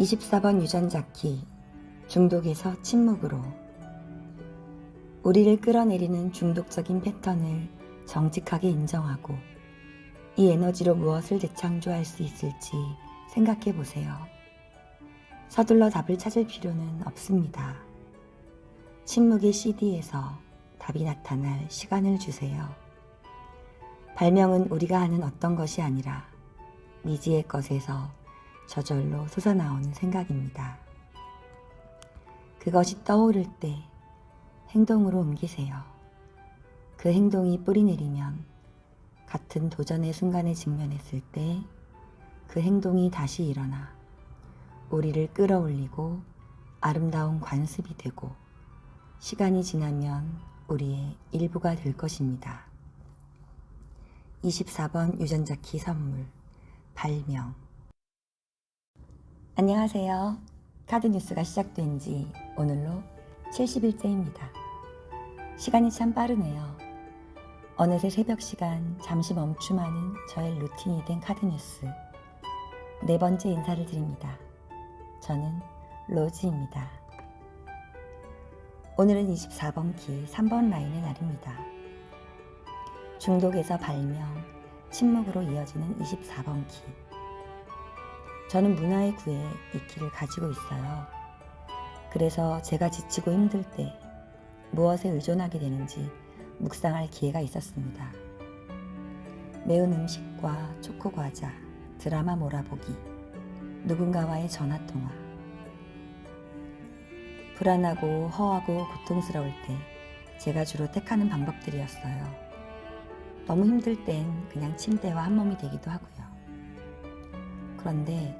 24번 유전자키 중독에서 침묵으로 우리를 끌어내리는 중독적인 패턴을 정직하게 인정하고 이 에너지로 무엇을 재창조할 수 있을지 생각해 보세요. 서둘러 답을 찾을 필요는 없습니다. 침묵의 CD에서 답이 나타날 시간을 주세요. 발명은 우리가 하는 어떤 것이 아니라 미지의 것에서 저절로 솟아나오는 생각입니다. 그것이 떠오를 때 행동으로 옮기세요. 그 행동이 뿌리 내리면 같은 도전의 순간에 직면했을 때 그 행동이 다시 일어나 우리를 끌어올리고 아름다운 관습이 되고 시간이 지나면 우리의 일부가 될 것입니다. 24번 유전자 키 선물 발명 안녕하세요. 카드 뉴스가 시작된 지 오늘로 70일째입니다. 시간이 참 빠르네요. 어느새 새벽 시간 잠시 멈춤하는 저의 루틴이 된 카드 뉴스. 네 번째 인사를 드립니다. 저는 로즈입니다. 오늘은 24번 키 3번 라인의 날입니다. 중독에서 발명, 침묵으로 이어지는 24번 키. 저는 문화의 구에 이 키를 가지고 있어요. 그래서 제가 지치고 힘들 때 무엇에 의존하게 되는지 묵상할 기회가 있었습니다. 매운 음식과 초코 과자, 드라마 몰아보기, 누군가와의 전화 통화. 불안하고 허하고 고통스러울 때 제가 주로 택하는 방법들이었어요. 너무 힘들 땐 그냥 침대와 한 몸이 되기도 하고요. 그런데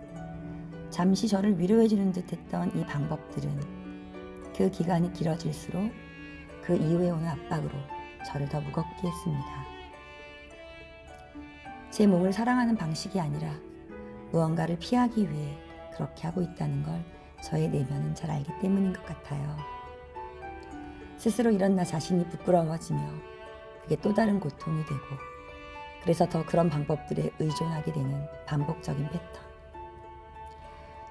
잠시 저를 위로해 주는 듯 했던 이 방법들은 그 기간이 길어질수록 그 이후에 오는 압박으로 저를 더 무겁게 했습니다. 제 몸을 사랑하는 방식이 아니라 무언가를 피하기 위해 그렇게 하고 있다는 걸 저의 내면은 잘 알기 때문인 것 같아요. 스스로 이런 나 자신이 부끄러워지며 그게 또 다른 고통이 되고 그래서 더 그런 방법들에 의존하게 되는 반복적인 패턴.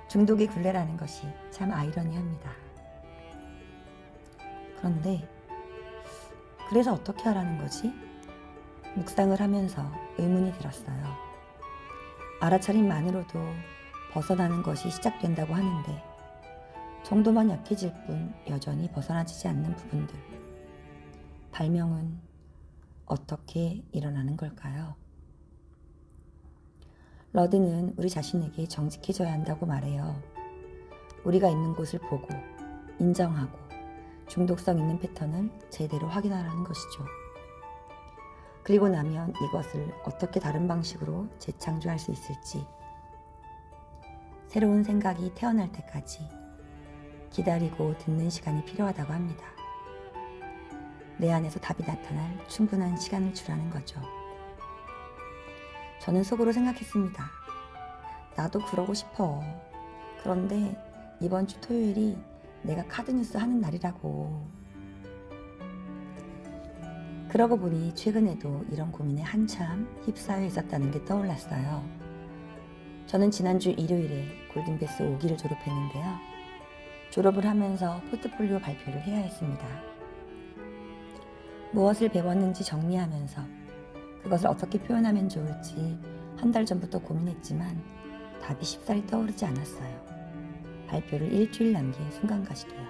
중독의 굴레라는 것이 참 아이러니합니다. 그런데 그래서 어떻게 하라는 거지? 묵상을 하면서 의문이 들었어요. 알아차림만으로도 벗어나는 것이 시작된다고 하는데 정도만 약해질 뿐 여전히 벗어나지지 않는 부분들. 발명은 어떻게 일어나는 걸까요? 러드는 우리 자신에게 정직해져야 한다고 말해요. 우리가 있는 곳을 보고 인정하고 중독성 있는 패턴을 제대로 확인하라는 것이죠. 그리고 나면 이것을 어떻게 다른 방식으로 재창조할 수 있을지 새로운 생각이 태어날 때까지 기다리고 듣는 시간이 필요하다고 합니다. 내 안에서 답이 나타날 충분한 시간을 주라는 거죠. 저는 속으로 생각했습니다. 나도 그러고 싶어. 그런데 이번 주 토요일이 내가 카드뉴스 하는 날이라고. 그러고 보니 최근에도 이런 고민에 한참 휩싸여 있었다는 게 떠올랐어요. 저는 지난주 일요일에 골든베스 5기를 졸업했는데요. 졸업을 하면서 포트폴리오 발표를 해야 했습니다. 무엇을 배웠는지 정리하면서 그것을 어떻게 표현하면 좋을지 한 달 전부터 고민했지만 답이 쉽사리 떠오르지 않았어요. 발표를 일주일 남긴 순간까지도요.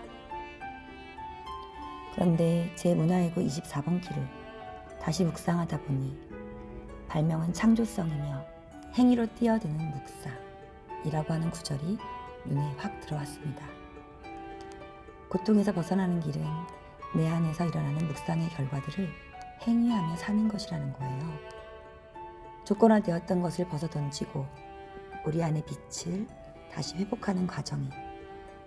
그런데 제 문화예고 24번 키를 다시 묵상하다 보니 발명은 창조성이며 행위로 뛰어드는 묵상이라고 하는 구절이 눈에 확 들어왔습니다. 고통에서 벗어나는 길은 내 안에서 일어나는 묵상의 결과들을 행위하며 사는 것이라는 거예요. 조건화되었던 것을 벗어던지고 우리 안의 빛을 다시 회복하는 과정이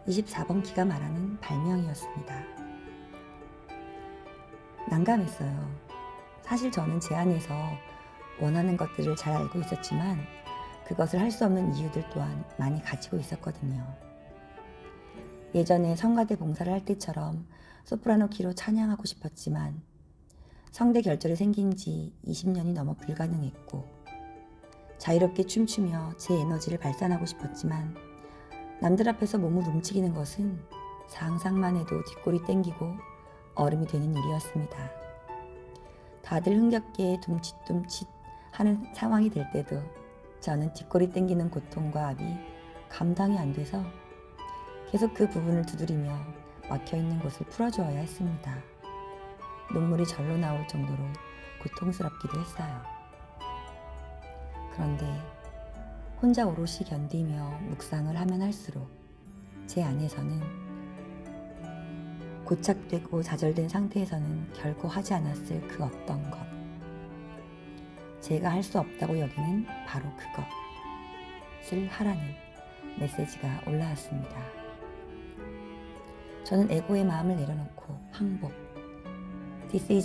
24번 기가 말하는 발명이었습니다. 난감했어요. 사실 저는 제 안에서 원하는 것들을 잘 알고 있었지만 그것을 할 수 없는 이유들 또한 많이 가지고 있었거든요. 예전에 성가대 봉사를 할 때처럼 소프라노 키로 찬양하고 싶었지만 성대 결절이 생긴 지 20년이 넘어 불가능했고 자유롭게 춤추며 제 에너지를 발산하고 싶었지만 남들 앞에서 몸을 움직이는 것은 상상만 해도 뒷골이 땡기고 얼음이 되는 일이었습니다. 다들 흥겹게 둠칫둠칫 하는 상황이 될 때도 저는 뒷골이 땡기는 고통과 압이 감당이 안 돼서 계속 그 부분을 두드리며 막혀 있는 곳을 풀어주어야 했습니다. 눈물이 절로 나올 정도로 고통스럽기도 했어요. 그런데 혼자 오롯이 견디며 묵상을 하면 할수록 제 안에서는 고착되고 좌절된 상태에서는 결코 하지 않았을 그 어떤 것. 제가 할 수 없다고 여기는 바로 그것을 하라는 메시지가 올라왔습니다. 저는 에고의 마음을 내려놓고 항복,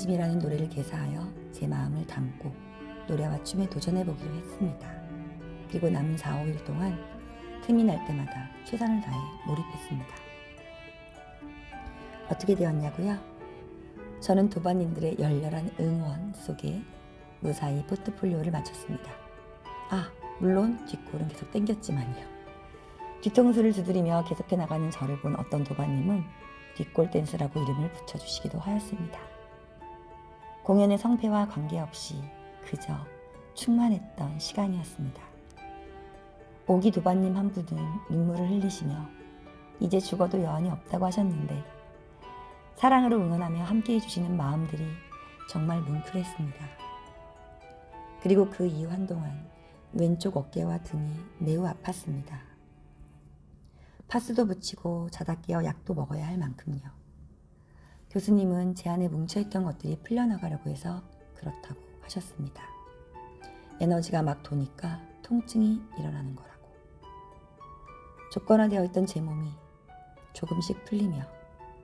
me라는 노래를 개사하여 제 마음을 담고 노래와 춤에 도전해보기로 했습니다. 그리고 남은 4, 5일 동안 틈이 날 때마다 최선을 다해 몰입했습니다. 어떻게 되었냐고요? 저는 도반님들의 열렬한 응원 속에 무사히 포트폴리오를 마쳤습니다. 아, 물론 뒷골은 계속 땡겼지만요. 뒤통수를 두드리며 계속해 나가는 저를 본 어떤 도반님은 뒷골 댄스라고 이름을 붙여주시기도 하였습니다. 공연의 성패와 관계없이 그저 충만했던 시간이었습니다. 오기 도반님 한 분은 눈물을 흘리시며 이제 죽어도 여한이 없다고 하셨는데 사랑으로 응원하며 함께 해주시는 마음들이 정말 뭉클했습니다. 그리고 그 이후 한동안 왼쪽 어깨와 등이 매우 아팠습니다. 파스도 붙이고 자다 깨어 약도 먹어야 할 만큼요. 교수님은 제 안에 뭉쳐있던 것들이 풀려나가려고 해서 그렇다고 하셨습니다. 에너지가 막 도니까 통증이 일어나는 거라고. 조건화되어 있던 제 몸이 조금씩 풀리며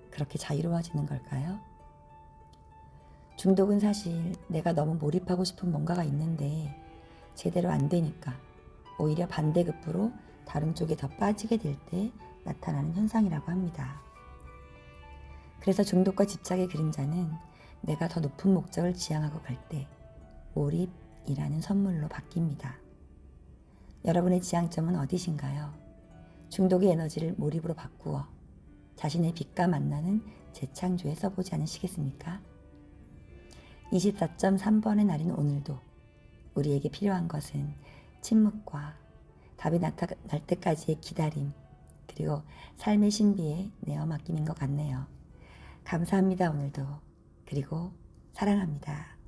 그렇게 자유로워지는 걸까요? 중독은 사실 내가 너무 몰입하고 싶은 뭔가가 있는데 제대로 안 되니까 오히려 반대급부로 다른 쪽에 더 빠지게 될 때 나타나는 현상이라고 합니다. 그래서 중독과 집착의 그림자는 내가 더 높은 목적을 지향하고 갈 때 몰입이라는 선물로 바뀝니다. 여러분의 지향점은 어디신가요? 중독의 에너지를 몰입으로 바꾸어 자신의 빛과 만나는 재창조에 써보지 않으시겠습니까? 24.3번의 날인 오늘도 우리에게 필요한 것은 침묵과 답이 나타날 때까지의 기다림, 그리고 삶의 신비에 내어 맡김인 것 같네요. 감사합니다, 오늘도. 그리고 사랑합니다.